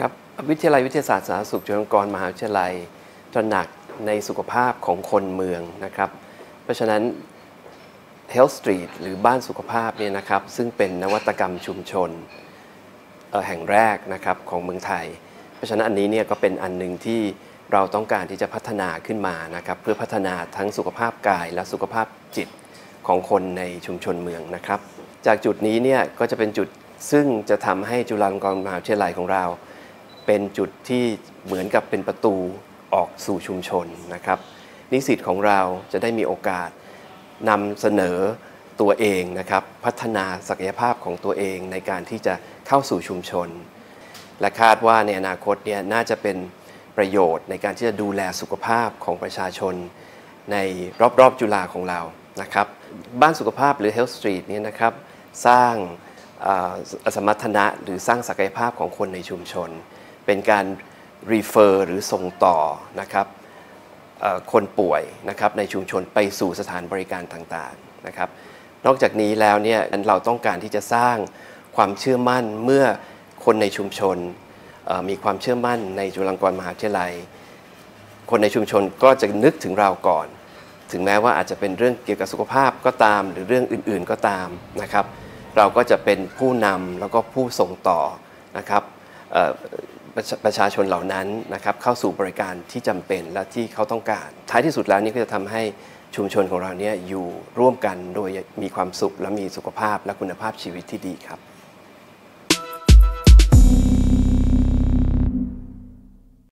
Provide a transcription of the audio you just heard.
ครับวิทยาลัยวิทยาศาสตร์สาธารณสุขจุฬาลงกรณ์มหาวิทยาลัยตระหนักในสุขภาพของคนเมืองนะครับ เพราะฉะนั้น Health Street หรือบ้านสุขภาพเนี่ยนะครับซึ่งเป็นนวัตกรรมชุมชนแห่งแรกนะครับของเมืองไทย เพราะฉะนั้นอันนี้เนี่ยก็เป็นอันหนึ่งที่เราต้องการที่จะพัฒนาขึ้นมานะครับเพื่อพัฒนาทั้งสุขภาพกายและสุขภาพจิตของคนในชุมชนเมืองนะครับ จากจุดนี้เนี่ยก็จะเป็นจุดซึ่งจะทำให้จุฬาลงกรณ์มหาวิทยาลัยของเรา เป็นจุดที่เหมือนกับเป็นประตูออกสู่ชุมชนนะครับ นิสิตของเราจะได้มีโอกาสนำเสนอตัวเองนะครับ พัฒนาศักยภาพของตัวเองในการที่จะเข้าสู่ชุมชน และคาดว่าในอนาคตเนี่ยน่าจะเป็นประโยชน์ในการที่จะดูแลสุขภาพของประชาชน ในรอบๆจุฬาของเรานะครับ บ้านสุขภาพหรือ Health Street เนี่ยนะครับสร้างอสมรรถนะหรือสร้างศักยภาพของคนในชุมชน เป็นการ refer หรือส่งต่อนะครับคนป่วยนะครับในชุมชนไปสู่สถานบริการต่างๆนะครับ นอกจากนี้แล้วเนี่ยเราต้องการที่จะสร้างความเชื่อมั่นเมื่อคนในชุมชนมีความเชื่อมั่นในจุฬาลงกรณ์มหาวิทยาลัย คนในชุมชนก็จะนึกถึงเราก่อน ถึงแม้ว่าอาจจะเป็นเรื่องเกี่ยวกับสุขภาพก็ตาม หรือเรื่องอื่นๆก็ตามนะครับ เราก็จะเป็นผู้นำแล้วก็ผู้ส่งต่อนะครับ ประชาชนเหล่านั้นนะครับเข้าสู่บริการที่จำเป็นและที่เขาต้องการ ท้ายที่สุดแล้วนี่ก็จะทำให้ชุมชนของเราเนี่ยอยู่ร่วมกันโดยมีความสุขและมีสุขภาพและคุณภาพชีวิตที่ดีครับ